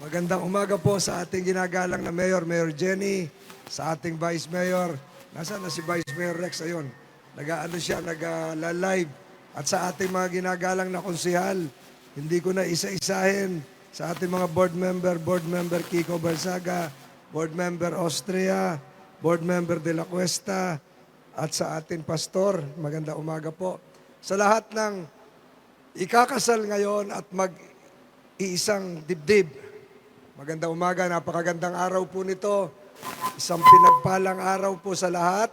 Magandang umaga po sa ating ginagalang na Mayor, Mayor Jenny, sa ating Vice Mayor. Nasaan na si Vice Mayor Rex? Ayun, nag-ano siya, nag-live. At sa ating mga ginagalang na konsihal, hindi ko na isa-isahin sa ating mga board member, board member Kiko Barsaga, board member Austria, board member De La Cuesta, at sa ating pastor. Magandang umaga po. Sa lahat ng ikakasal ngayon at mag-iisang dibdib, Magandang umaga, napakagandang araw po nito. Isang pinagpalang araw po sa lahat.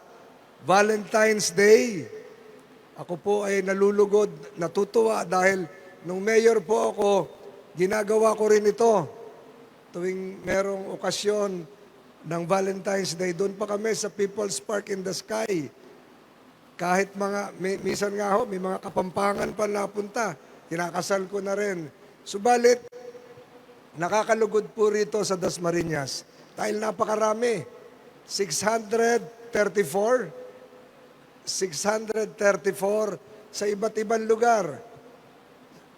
Valentine's Day. Ako po ay nalulugod, natutuwa dahil nung mayor po ako, ginagawa ko rin ito. Tuwing merong okasyon ng Valentine's Day, doon pa kami sa People's Park in the Sky. Kahit mga, may, minsan nga ho, may mga kapampangan pa napunta, kinakasal ko na rin. Subalit, Nakakalugod po rito sa Dasmariñas dahil napakarami. 634, 634 sa iba't ibang lugar.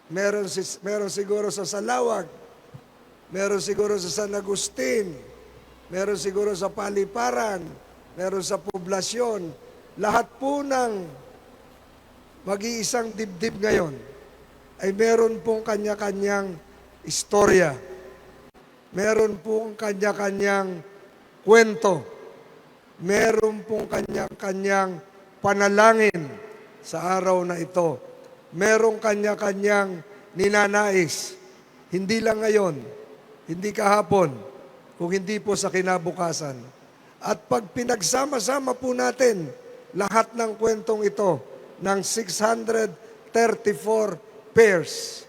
Meron, meron siguro sa Salawag, meron siguro sa San Agustin, meron siguro sa Paliparan, meron sa poblasyon. Lahat po ng mag-iisang dibdib ngayon ay meron pong kanya-kanyang istorya. Meron pong kanya-kanyang kwento. Meron pong kanya-kanyang panalangin sa araw na ito. Meron kanya-kanyang ninanais. Hindi lang ngayon, hindi kahapon, kung hindi po sa kinabukasan. At pag pinagsama-sama po natin lahat ng kwentong ito ng 634 pairs,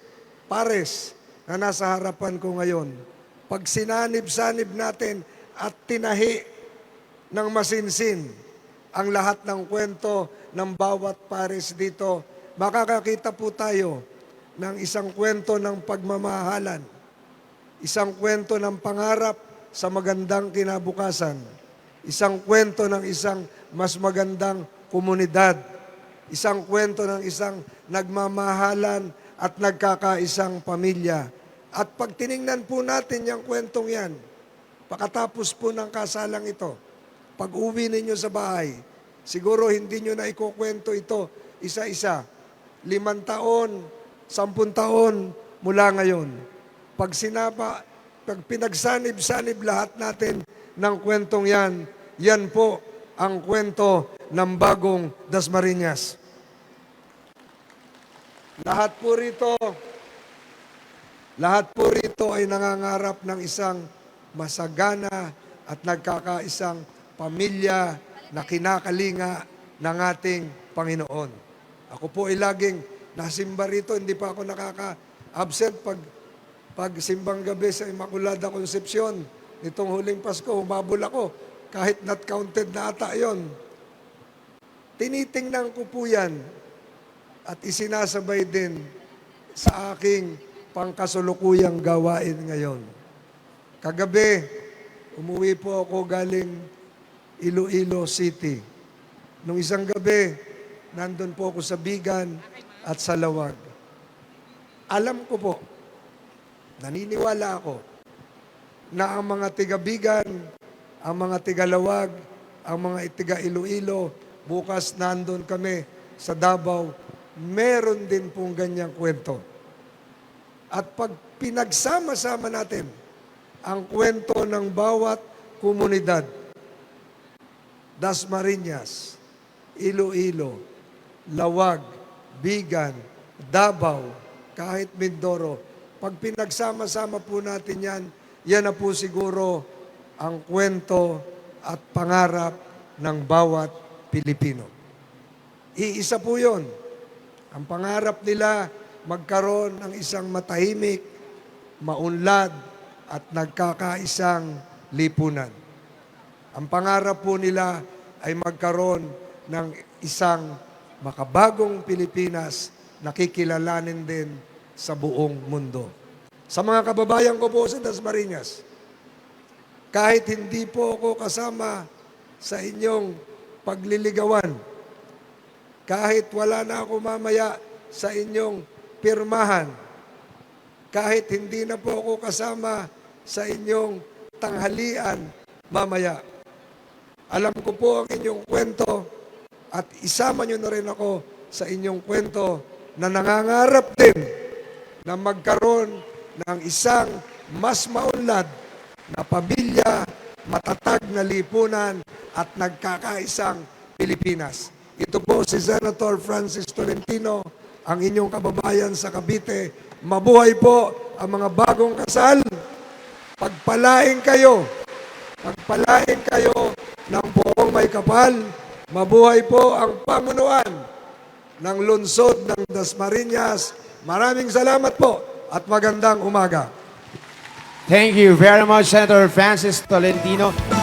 pares, na nasa harapan ko ngayon, pag sinanib-sanib natin at tinahi ng masinsin ang lahat ng kwento ng bawat pares dito, makakakita po tayo ng isang kwento ng pagmamahalan, isang kwento ng pangarap sa magandang kinabukasan, isang kwento ng isang mas magandang komunidad, isang kwento ng isang nagmamahalan at nagkakaisang pamilya. At pag tiningnan po natin yung kwentong yan, pakatapos po ng kasalang ito, pag uwi ninyo sa bahay, siguro hindi nyo na ikukwento ito isa-isa. Limang taon, sampun taon mula ngayon. Pag sinapa, pag pinagsanib-sanib lahat natin ng kwentong yan, yan po ang kwento ng bagong Dasmariñas. Lahat po rito, lahat po rito ay nangangarap ng isang masagana at nagkakaisang pamilya na kinakalinga ng ating Panginoon. Ako po ay laging nasimba rito, hindi pa ako nakaka-absent pag, pag simbang gabi sa Immaculada Concepcion. Nitong huling Pasko, humabol ako. Kahit not counted na ata yon. Tinitingnan ko po yan at isinasabay din sa aking pangkasulukuyang gawain ngayon. Kagabi, umuwi po ako galing Iloilo City. Nung isang gabi, nandun po ako sa Bigan at sa Lawag. Alam ko po, naniniwala ako, na ang mga tiga-Bigan, ang mga tiga-Lawag, ang mga tiga Iloilo, bukas nandun kami sa Davao, meron din pong ganyang kwento. At pag pinagsama-sama natin ang kwento ng bawat komunidad, Dasmariñas, Iloilo, Lawag, Bigan, Davao, kahit Mindoro, pag pinagsama-sama po natin yan, yan na po siguro ang kwento at pangarap ng bawat Pilipino. Iisa po yun. Ang pangarap nila magkaroon ng isang matahimik, maunlad at nagkakaisang lipunan. Ang pangarap po nila ay magkaroon ng isang makabagong Pilipinas na kikilalanin din sa buong mundo. Sa mga kababayan ko po sa Dasmariñas, kahit hindi po ako kasama sa inyong pagliligawan, kahit wala na ako mamaya sa inyong pirmahan, kahit hindi na po ako kasama sa inyong tanghalian mamaya. Alam ko po ang inyong kwento at isama nyo na rin ako sa inyong kwento na nangangarap din na magkaroon ng isang mas maunlad na pamilya, matatag na lipunan at nagkakaisang Pilipinas. Ito po si Senator Francis Tolentino, ang inyong kababayan sa Cavite. Mabuhay po ang mga bagong kasal. Pagpalain kayo. Pagpalain kayo ng buong may kapal. Mabuhay po ang pamunuan ng lungsod ng Dasmariñas. Maraming salamat po at magandang umaga. Thank you very much, Senator Francis Tolentino.